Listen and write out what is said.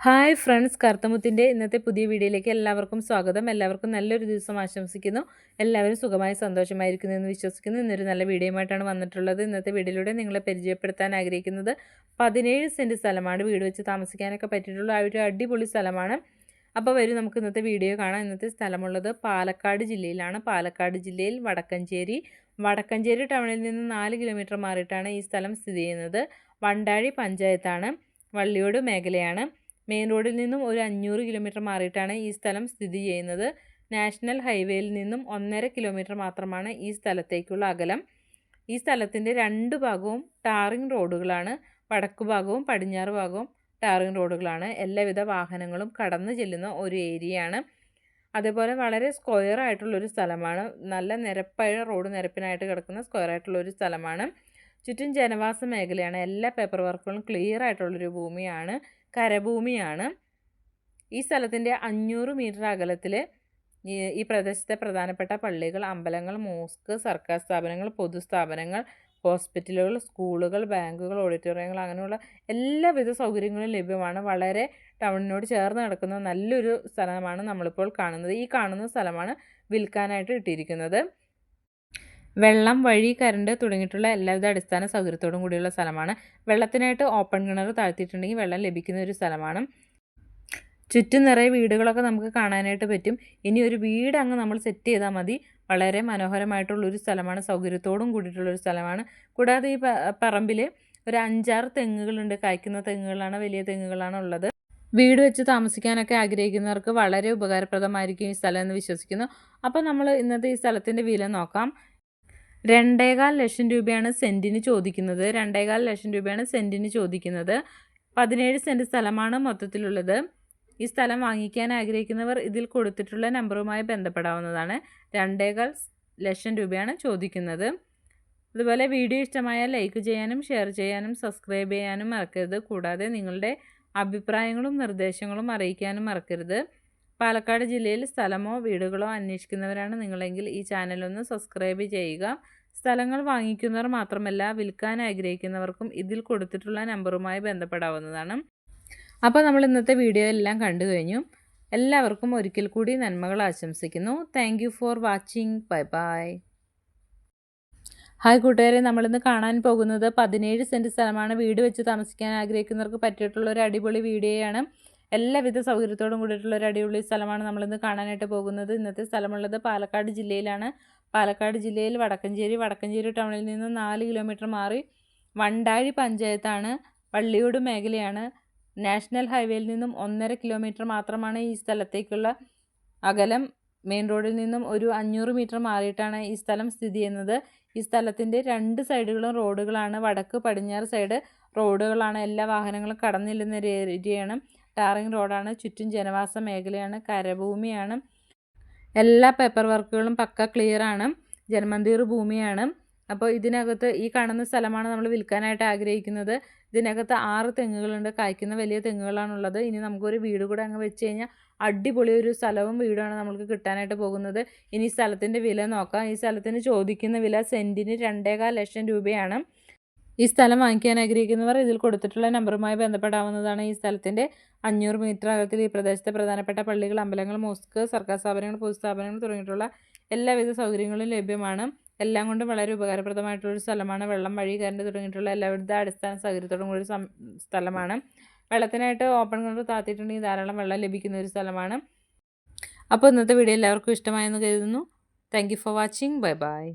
Hi friends കർത്തമുത്തിന്റെ ഇന്നത്തെ പുതിയ വീഡിയോയിലേക്ക് എല്ലാവർക്കും സ്വാഗതം. എല്ലാവർക്കും നല്ലൊരു ദിവസം ആശംസിക്കുന്നു. എല്ലാവരും സുഖമായി സന്തോഷമായിരിക്കുന്നു എന്ന് വിശ്വസിക്കുന്നു. ഇന്നൊരു നല്ല വീഡിയോയുമായിട്ടാണ് വന്നിട്ടുള്ളത്. ഇന്നത്തെ വീഡിയോയിലൂടെ നിങ്ങളെ പരിചയപ്പെടുത്താൻ ആഗ്രഹിക്കുന്നത് പതിനേഴ് സെന്റ് സ്ഥലമാണ്. വീട് വെച്ച് താമസിക്കാനൊക്കെ പറ്റിയിട്ടുള്ള ആ ഒരു അടിപൊളി സ്ഥലമാണ്. അപ്പോൾ വരും നമുക്ക് ഇന്നത്തെ വീഡിയോ കാണാം. ഇന്നത്തെ സ്ഥലമുള്ളത് പാലക്കാട് ജില്ലയിലാണ്. പാലക്കാട് ജില്ലയിൽ വടക്കഞ്ചേരി. വടക്കഞ്ചേരി ടൗണിൽ നിന്ന് നാല് കിലോമീറ്റർ മാറിയിട്ടാണ് ഈ സ്ഥലം സ്ഥിതി ചെയ്യുന്നത്. വണ്ടാഴി പഞ്ചായത്താണ്. വള്ളിയോട് മേഖലയാണ്. മെയിൻ റോഡിൽ നിന്നും ഒരു അഞ്ഞൂറ് കിലോമീറ്റർ മാറിയിട്ടാണ് ഈ സ്ഥലം സ്ഥിതി ചെയ്യുന്നത്. നാഷണൽ ഹൈവേയിൽ നിന്നും ഒന്നര കിലോമീറ്റർ മാത്രമാണ് ഈ സ്ഥലത്തേക്കുള്ള അകലം. ഈ സ്ഥലത്തിന്റെ രണ്ട് ഭാഗവും ടാറിംഗ് റോഡുകളാണ്. വടക്കു ഭാഗവും പടിഞ്ഞാറ് ഭാഗവും ടാറിംഗ് റോഡുകളാണ്. എല്ലാവിധ വാഹനങ്ങളും കടന്നു ചെല്ലുന്ന ഒരു ഏരിയയാണ്. അതേപോലെ വളരെ സ്ക്വയർ ആയിട്ടുള്ളൊരു സ്ഥലമാണ്. നല്ല നിരപ്പായ റോഡ് നിരപ്പിനായിട്ട് കിടക്കുന്ന സ്ക്വയർ ആയിട്ടുള്ളൊരു സ്ഥലമാണ്. ചുറ്റും ജനവാസ മേഖലയാണ്. എല്ലാ പേപ്പർ വർക്കുകളും ക്ലിയർ ആയിട്ടുള്ളൊരു ഭൂമിയാണ്. കരഭൂമിയാണ്. ഈ സ്ഥലത്തിന്റെ അഞ്ഞൂറ് മീറ്റർ അകലത്തിൽ ഈ പ്രദേശത്തെ പ്രധാനപ്പെട്ട പള്ളികൾ അമ്പലങ്ങൾ മോസ്ക് സർക്കാർ സ്ഥാപനങ്ങൾ പൊതുസ്ഥാപനങ്ങൾ ഹോസ്പിറ്റലുകൾ സ്കൂളുകൾ ബാങ്കുകൾ ഓഡിറ്റോറിയങ്ങൾ അങ്ങനെയുള്ള എല്ലാവിധ സൗകര്യങ്ങളും ലഭ്യമാണ്. വളരെ ടൗണിനോട് ചേർന്ന് നടക്കുന്ന നല്ലൊരു സ്ഥലമാണ് നമ്മളിപ്പോൾ കാണുന്നത്. ഈ കാണുന്ന സ്ഥലമാണ് വിൽക്കാനായിട്ട് ഇട്ടിരിക്കുന്നത്. വെള്ളം വഴി കരണ്ട് തുടങ്ങിയിട്ടുള്ള എല്ലാവിധ അടിസ്ഥാന സൗകര്യത്തോടും കൂടിയുള്ള സ്ഥലമാണ്. വെള്ളത്തിനായിട്ട് ഓപ്പൺ കിണർ താഴ്ത്തിയിട്ടുണ്ടെങ്കിൽ വെള്ളം ലഭിക്കുന്ന ഒരു സ്ഥലമാണ്. ചുറ്റും നിറയെ വീടുകളൊക്കെ നമുക്ക് കാണാനായിട്ട് പറ്റും. ഇനി ഒരു വീട് അങ്ങ് നമ്മൾ സെറ്റ് ചെയ്താൽ മതി. വളരെ മനോഹരമായിട്ടുള്ളൊരു സ്ഥലമാണ്. സൗകര്യത്തോടും കൂടിയിട്ടുള്ളൊരു സ്ഥലമാണ്. കൂടാതെ ഈ പറമ്പിൽ ഒരു അഞ്ചാറ് തെങ്ങുകളുണ്ട്. കായ്ക്കുന്ന തെങ്ങുകളാണ് വലിയ തെങ്ങുകളാണ് ഉള്ളത്. വീട് വെച്ച് താമസിക്കാനൊക്കെ ആഗ്രഹിക്കുന്നവർക്ക് വളരെ ഉപകാരപ്രദമായിരിക്കും ഈ സ്ഥലം എന്ന് വിശ്വസിക്കുന്നു. അപ്പോൾ നമ്മൾ ഇന്നത്തെ ഈ സ്ഥലത്തിന്റെ വില നോക്കാം. രണ്ടേകാൽ ലക്ഷം രൂപയാണ് സെന്റിന് ചോദിക്കുന്നത്. രണ്ടേകാൽ ലക്ഷം രൂപയാണ് സെന്റിന് ചോദിക്കുന്നത്. പതിനേഴ് സെന്റ് സ്ഥലമാണ് മൊത്തത്തിലുള്ളത്. ഈ സ്ഥലം വാങ്ങിക്കാൻ ആഗ്രഹിക്കുന്നവർ ഇതിൽ കൊടുത്തിട്ടുള്ള നമ്പറുമായി ബന്ധപ്പെടാവുന്നതാണ്. രണ്ടേകാൽ ലക്ഷം രൂപയാണ് ചോദിക്കുന്നത്. അതുപോലെ വീഡിയോ ഇഷ്ടമായാൽ ലൈക്ക് ചെയ്യാനും ഷെയർ ചെയ്യാനും സബ്സ്ക്രൈബ് ചെയ്യാനും മറക്കരുത്. കൂടാതെ നിങ്ങളുടെ അഭിപ്രായങ്ങളും നിർദ്ദേശങ്ങളും അറിയിക്കാനും മറക്കരുത്. പാലക്കാട് ജില്ലയിൽ സ്ഥലമോ വീടുകളോ അന്വേഷിക്കുന്നവരാണ് നിങ്ങളെങ്കിൽ ഈ ചാനലൊന്ന് സബ്സ്ക്രൈബ് ചെയ്യുക. സ്ഥലങ്ങൾ വാങ്ങിക്കുന്നവർ മാത്രമല്ല വിൽക്കാൻ ആഗ്രഹിക്കുന്നവർക്കും ഇതിൽ കൊടുത്തിട്ടുള്ള നമ്പറുമായി ബന്ധപ്പെടാവുന്നതാണ്. അപ്പോൾ നമ്മൾ ഇന്നത്തെ വീഡിയോ എല്ലാം കണ്ടു കഴിഞ്ഞു. എല്ലാവർക്കും ഒരിക്കൽ കൂടി നന്മകൾ ആശംസിക്കുന്നു. Thank for watching bye bye hi കൂട്ടുകാരെ നമ്മളിന്ന് കാണാൻ പോകുന്നത് പതിനേഴ് സെന്റ് സ്ഥലമാണ്. വീട് വെച്ച് താമസിക്കാൻ ആഗ്രഹിക്കുന്നവർക്ക് പറ്റിയിട്ടുള്ള ഒരു അടിപൊളി വീഡിയോയാണ്. എല്ലാവിധ സൗകര്യത്തോടും കൂടിയിട്ടുള്ള ഒരു അടിപൊളി സ്ഥലമാണ് നമ്മളിന്ന് കാണാനായിട്ട് പോകുന്നത്. ഇന്നത്തെ സ്ഥലമുള്ളത് പാലക്കാട് ജില്ലയിലാണ്. പാലക്കാട് ജില്ലയിൽ വടക്കഞ്ചേരി വടക്കഞ്ചേരി ടൗണിൽ നിന്ന് നാല് കിലോമീറ്റർ മാറി വണ്ടാഴി പഞ്ചായത്താണ് വള്ളിയോട് മേഖലയാണ്. നാഷണൽ ഹൈവേയിൽ നിന്നും ഒന്നര കിലോമീറ്റർ മാത്രമാണ് ഈ സ്ഥലത്തേക്കുള്ള അകലം. മെയിൻ റോഡിൽ നിന്നും ഒരു അഞ്ഞൂറ് മീറ്റർ മാറിയിട്ടാണ് ഈ സ്ഥലം സ്ഥിതി ചെയ്യുന്നത്. ഈ സ്ഥലത്തിന്റെ രണ്ട് സൈഡുകളും റോഡുകളാണ്. വടക്ക് പടിഞ്ഞാറ് സൈഡ് റോഡുകളാണ്. എല്ലാ വാഹനങ്ങളും കടന്നില്ലുന്ന ഏരിയയാണ്. ടാറിങ് റോഡാണ് ചുറ്റും ജനവാസ മേഖലയാണ് കരഭൂമിയാണ്. എല്ലാ പേപ്പർ വർക്കുകളും പക്ക ക്ലിയറാണ് ജന്മന്തീർ ഭൂമിയാണ്. അപ്പോൾ ഇതിനകത്ത് ഈ കാണുന്ന സ്ഥലമാണ് നമ്മൾ വിൽക്കാനായിട്ട് ആഗ്രഹിക്കുന്നത്. ഇതിനകത്ത് ആറ് തെങ്ങുകളുണ്ട്. കായ്ക്കുന്ന വലിയ തെങ്ങുകളാണുള്ളത്. ഇനി നമുക്കൊരു വീട് കൂടെ അങ്ങ് വെച്ച് കഴിഞ്ഞാൽ അടിപൊളി ഒരു സ്ഥലവും വീടുമാണ് നമുക്ക് കിട്ടാനായിട്ട് പോകുന്നത്. ഇനി സ്ഥലത്തിന്റെ വില നോക്കാം. ഈ സ്ഥലത്തിന് ചോദിക്കുന്ന വില സെന്റിന് രണ്ടേകാൽ ലക്ഷം രൂപയാണ്. ഈ സ്ഥലം വാങ്ങിക്കാൻ ആഗ്രഹിക്കുന്നവർ ഇതിൽ കൊടുത്തിട്ടുള്ള നമ്പറുമായി ബന്ധപ്പെടാവുന്നതാണ് ഈ സ്ഥലത്തിന്റെ അഞ്ഞൂറ് മീറ്റർ അകത്തിൽ ഈ പ്രദേശത്തെ പ്രധാനപ്പെട്ട പള്ളികൾ അമ്പലങ്ങൾ മോസ്ക് സർക്കാർ സ്ഥാപനങ്ങൾ പൊതുസ്ഥാപനങ്ങൾ തുടങ്ങിയിട്ടുള്ള എല്ലാവിധ സൗകര്യങ്ങളും ലഭ്യമാണ്. എല്ലാം കൊണ്ടും വളരെ ഉപകാരപ്രദമായിട്ടുള്ളൊരു സ്ഥലമാണ്. വെള്ളം വഴി കറണ്ട് തുടങ്ങിയിട്ടുള്ള എല്ലാവിധ അടിസ്ഥാന സൗകര്യത്തോടും കൂടി സ്ഥലമാണ്. വെള്ളത്തിനായിട്ട് ഓപ്പൺ കിണർ താത്തിയിട്ടുണ്ടെങ്കിൽ ധാരാളം വെള്ളം ലഭിക്കുന്ന ഒരു സ്ഥലമാണ്. അപ്പോൾ ഇന്നത്തെ വീഡിയോ എല്ലാവർക്കും ഇഷ്ടമായെന്ന് കരുതുന്നു. Thank for watching bye bye